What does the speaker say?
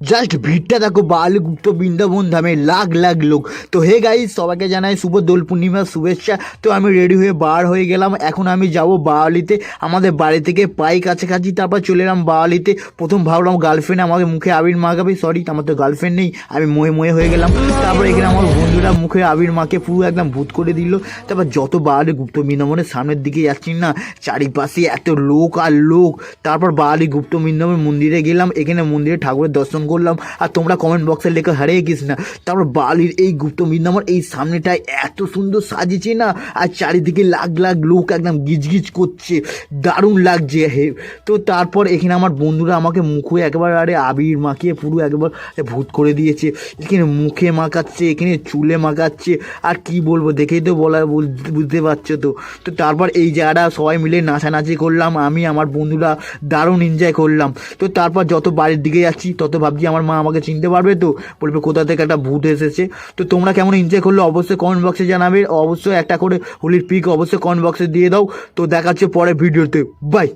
Just ভিড়টা দেখো, বালগুপ্ত বৃন্দাবন ধামে লাখ লাখ লোক। তো হে গাই সবাইকে জানাই শুভ দোল পূর্ণিমার শুভেচ্ছা। তো আমি রেডি হয়ে বার হয়ে গেলাম। এখন আমি যাব বাওয়ালিতে, আমাদের বাড়ি থেকে পাই কাছাকাছি। তারপর চলে এলাম বাওয়ালিতে। প্রথম ভাবলাম গার্লফ্রেন্ড আমাকে মুখে আবির মাখাবে। সরি আমার তো গার্লফ্রেন্ড নেই। আমি মহে মহে হয়ে গেলাম। তারপর এখানে আমার বন্ধুরা মুখে আবির মাকে পুরো একদম ভূত করে দিল। তারপর যত বাওয়ালি গুপ্ত বৃন্দাবনের সামনের দিকে যাচ্ছি না, চারিপাশে এত লোক আর লোক। তারপর বাওয়ালি গুপ্ত বৃন্দাবন মন্দিরে গেলাম। এখানে মন্দিরে ঠাকুরের দর্শন করলাম আর তোমরা কমেন্ট বক্সে লেখো হরে না তারপর বালির এই গুপ্ত বৃন্দাবন এই সামনেটায় এত সুন্দর সাজিয়েছে না, আর চারিদিকে লাখ লাখ লোক একদম গিজগিজ করছে, দারুণ লাগছে, হে। তো তারপর এখানে আমার বন্ধুরা আমাকে মুখে একবার আরে আবির মাখিয়ে পুরো একবার ভূত করে দিয়েছে। এখানে মুখে মাখাচ্ছে, এখানে চুলে মাখাচ্ছে, আর কি বলব, দেখেই তো বলা বুঝ- বুঝতে পারছ তো। তো তারপর এই জায়গাটা সবাই মিলে নাচানাচি করলাম, আমি, আমার বন্ধুরা দারুণ এনজয় করলাম। তো তারপর যত বাড়ির দিকে যাচ্ছি, তত ভাবছি আমার মা আমাকে চিনতে পারবে তো? বলবে, কোথা থেকে একটা ভূত এসেছে? তো তোমরা কেমন এনজয় করলে অবশ্যই কমেন্ট বক্সে জানাবে। অবশ্যই একটা করে হোলির পিক অবশ্যই কমেন্ট বক্সে দিয়ে দাও। তো দেখাচ্ছে পরে ভিডিওতে বাই